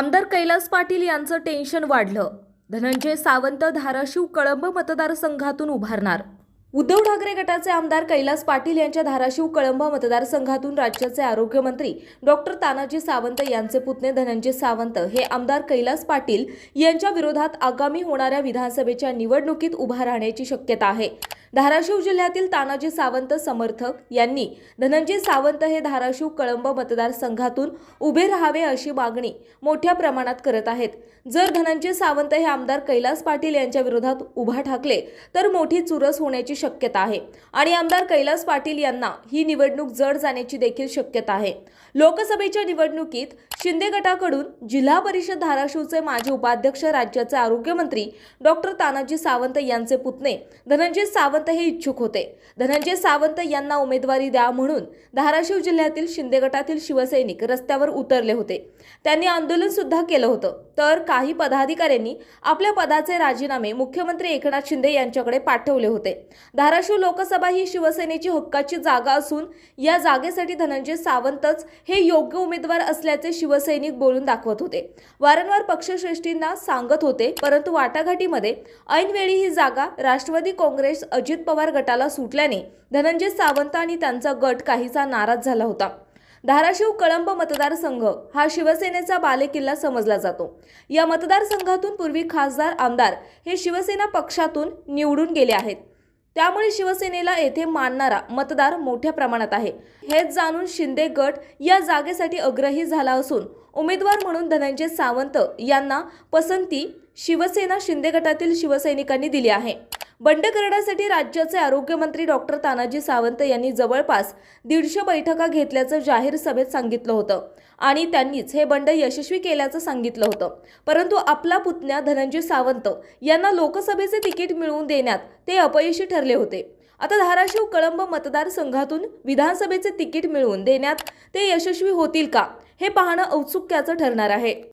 आमदार कैलास पाटील यांचं टेन्शन वाढलं. धनंजय सावंत धाराशिव कळंब मतदारसंघातून उभारणार. उद्धव ठाकरे गटाचे आमदार कैलास पाटील यांच्या धाराशिव कळंब मतदारसंघातून राज्याचे आरोग्यमंत्री डॉक्टर तानाजी सावंत यांचे पुतणे धनंजय सावंत हे आमदार कैलास पाटील यांच्या विरोधात आगामी होणाऱ्या विधानसभेच्या निवडणुकीत उभा राहण्याची शक्यता आहे. धाराशिव जिल्ह्यातील तानाजी सावंत समर्थक यांनी धनंजय सावंत हे धाराशिव कळंब मतदारसंघातून उभे राहावे अशी मागणी मोठ्या प्रमाणात करत आहेत. जर धनंजय सावंत हे आमदार कैलास पाटील यांच्या विरोधात उभा ठाकले तर मोठी चुरस होण्याची शक्यता आहे. आणि आमदार कैलास पाटील यांना ही निवडणूक जड जाण्याची देखील शक्यता आहे. लोकसभेच्या निवडणुकीत शिंदे गटाकडून जिल्हा परिषद धाराशिवचे माजी उपाध्यक्ष राज्याचे आरोग्यमंत्री डॉक्टर तानाजी सावंत यांचे पुतणे धनंजय सावंत सावंतही इच्छुक होते. धनंजय सावंत यांना उमेदवारी द्या म्हणून धाराशिव जिल्ह्यातील शिंदे गटातील शिवसैनिक रस्त्यावर उतरले होते. त्यांनी आंदोलन सुद्धा केलं होतं. तर काही पदाधिकाऱ्यांनी आपल्या पदाचे राजीनामे मुख्यमंत्री एकनाथ शिंदे यांच्याकडे पाठवले होते. धाराशिव लोकसभा ही शिवसेनेची हक्काची जागा असून या जागेसाठी धनंजय सावंतच हे योग्य उमेदवार असल्याचे शिवसैनिक बोलून दाखवत होते. वारंवार पक्षश्रेष्ठींना सांगत होते परंतु वाटाघाटीमध्ये ऐनवेळी ही जागा राष्ट्रवादी काँग्रेस अजित अजित पवार गटाला सुटल्याने धनंजय सावंत आणि त्यांचा गट काहीसा नाराज झाला होता. धाराशिव कळंब मतदारसंघ हा शिवसेनेचा बालेकिल्ला समजला जातो. या मतदारसंघातून पूर्वी खासदार आमदार हे शिवसेना पक्षातून निवडून गेले आहेत. त्यामुळे शिवसेनेला येथे मानणारा मतदार मोठ्या प्रमाणात आहे. हेच जाणून शिंदे गट या जागेसाठी अग्रही झाला असून उमेदवार म्हणून धनंजय सावंत यांना पसंती शिवसेना शिंदे गटातील शिवसैनिकांनी दिली आहे. बंड करण्यासाठी राज्याचे आरोग्यमंत्री डॉक्टर तानाजी सावंत यांनी जवळपास दीडशे बैठका घेतल्याचं जाहीर सभेत सांगितलं होतं आणि त्यांनीच हे बंड यशस्वी केल्याचं सांगितलं होतं. परंतु आपला पुतण्या धनंजय सावंत यांना लोकसभेचे तिकीट मिळवून देण्यात ते अपयशी ठरले होते. आता धाराशिव कळंब मतदारसंघातून विधानसभेचे तिकीट मिळवून देण्यात ते यशस्वी होतील का हे पाहणं औत्सुक्याचं ठरणार आहे.